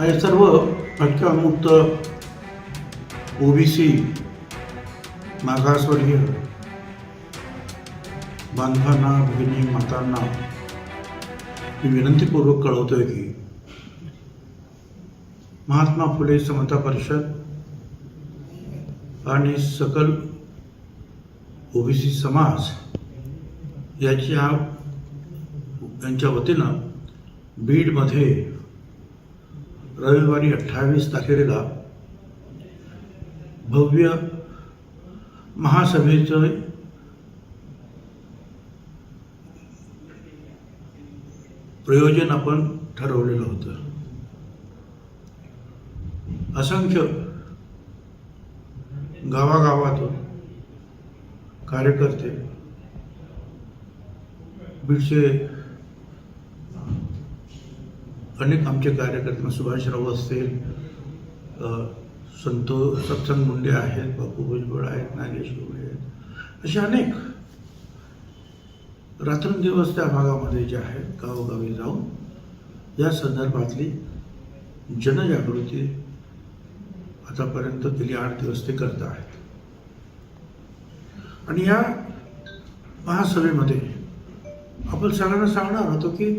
हे सर्व भटकामुक्त ओबीसी मागासवर्गीय बांधवांना भगिनी मातांना मी विनंतीपूर्वक कळवतोय की महात्मा फुले समता परिषद आणि सकल ओबीसी समाज याच्या यांच्या वतीनं बीडमध्ये रविवारी अठ्ठावीस तारखेला भव्य महासभेचं प्रयोजन आपण ठरवलेलं होतं. असंख्य गावागावातून कार्यकर्ते बीडचे अनेक आमचे कार्यकर्ते सुभाषराव असतील संतो सत्संग मुंडे आहेत बापू भुजबळ आहेत नागेश गोळे आहेत असे अनेक रात्रंदिवस त्या भागामध्ये जे आहेत गावोगावी जाऊन या संदर्भातली जनजागृती आतापर्यंत गेली आठ दिवस ते करत आहेत. आणि या महासभेमध्ये आपण सगळ्यांना सांगणार होतो की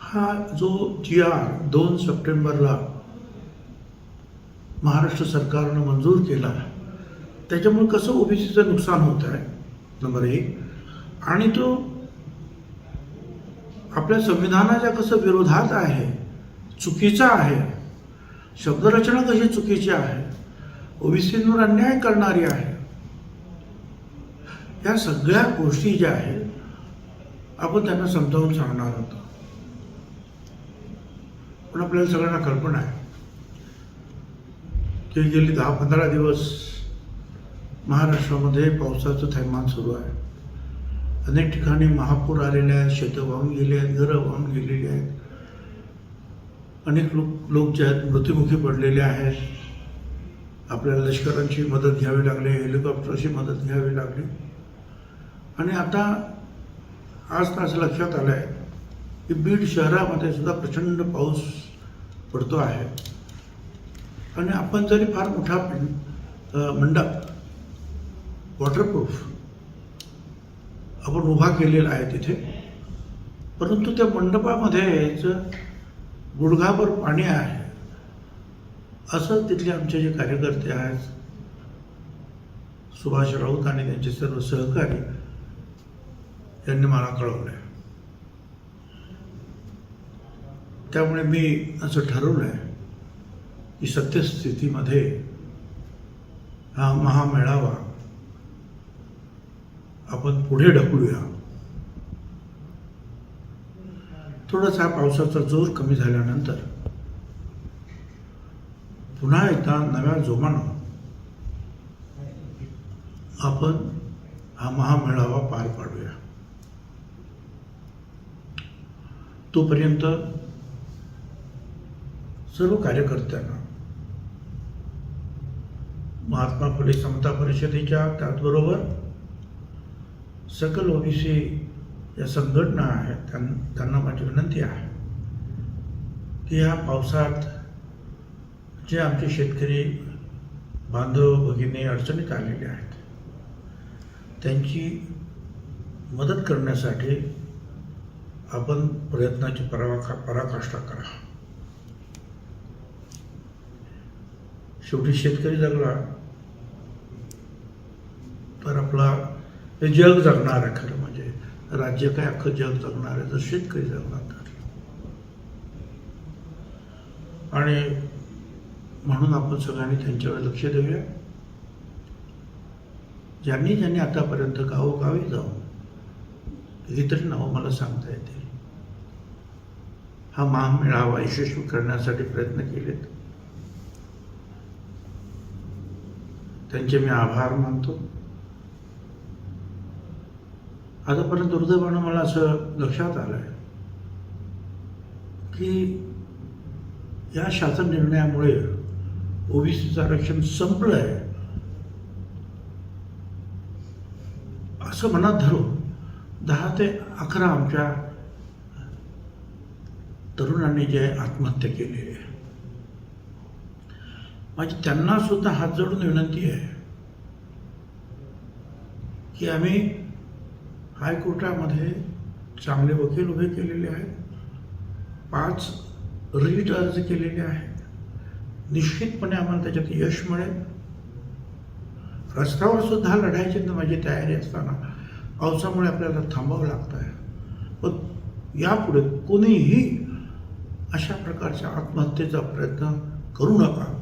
हा जो जी आर दोन सप्टेंबरला महाराष्ट्र सरकारनं मंजूर केला त्याच्यामुळे कसं ओबीसीचं नुकसान होत आहे? नंबर एक. आणि तो आपल्या संविधानाच्या कसं विरोधात आहे? चुकीचा आहे. शब्दरचना कशी चुकीची आहे? ओबीसींवर अन्याय करणारी आहे. या सगळ्या गोष्टी ज्या आहेत आपण त्यांना समजावून सांगणार होतो पण आपल्याला सगळ्यांना कल्पना आहे. की गेली दहा पंधरा दिवस महाराष्ट्रामध्ये पावसाचं थैमान सुरू आहे. अनेक ठिकाणी महापूर आलेले आहेत शेतं वाहून गेले आहेत घरं वाहून गेलेली आहेत. अनेक लोक लोक जे आहेत मृत्युमुखी पडलेले आहेत. आपल्याला लष्करांची मदत घ्यावी लागली हेलिकॉप्टरची मदत घ्यावी लागली. आणि आता आज तर असं लक्षात आलं आहे की बीड शहरामध्ये सुद्धा प्रचंड पाऊस पडतो आहे. आणि आपण जरी फार मोठा मंडप वॉटरप्रूफ आपण उभा केलेला आहे तिथे परंतु त्या मंडपामध्येच गुडघाभर पाणी आहे. असं तिथले आमचे जे कार्यकर्ते आहेत सुभाष राऊत आणि त्यांचे सर्व सहकारी यांनी मला कळवलं आहे त्यामुळे मी असं ठरवलं आहे की सत्यस्थितीमध्ये हा महामेळावा आपण पुढे ढकलूया. थोडासा पावसाचा जोर कमी झाल्यानंतर पुन्हा एकदा नव्या जोमानं आपण हा महामेळावा पार पाडूया. तोपर्यंत सर्व कार्यकर्त्यांना. महात्मा फुले समता परिषदेच्या त्याचबरोबर सकल ओबीसी या संघटना आहेत त्यां- त्यांना माझी विनंती आहे की या पावसात जे आमचे शेतकरी बांधव भगिनी अडचणीत आलेले आहेत त्यांची मदत करण्यासाठी आपण प्रयत्नाची पराका पराकाष्ठा करा. शेवटी शेतकरी जगला तर आपला हे जग जगणार आहे खरं म्हणजे. राज्य काय अख्खं जग जगणार आहे तर शेतकरी जगणार तर. आणि म्हणून आपण सगळ्यांनी त्यांच्यावर लक्ष देऊया. ज्यांनी ज्यांनी आतापर्यंत गावोगावी जाऊन कितीतरी नावं मला सांगता येतील. हा महामेळावा यशस्वी करण्यासाठी प्रयत्न केलेत. त्यांचे मी आभार मानतो. आतापर्यंत दुर्दैवानं मला असं लक्षात आलं आहे की या शासन निर्णयामुळे ओबीसीचं आरक्षण संपलं आहे असं मनात धरून दहा ते अकरा आमच्या तरुणांनी जे आत्महत्या केलेली आहे. माझी त्यांना सुद्धा हात जोडून विनंती आहे की आम्ही हायकोर्टामध्ये चांगले वकील उभे केलेले आहेत पाच रीट अर्ज केलेले आहेत. निश्चितपणे आम्हाला त्याच्यात यश मिळेल. रस्त्यावर सुद्धा लढायची तर माझी तयारी असताना पावसामुळे आपल्याला थांबावं लागतं आहे पण यापुढे कोणीही अशा प्रकारच्या आत्महत्येचा प्रयत्न करू नका.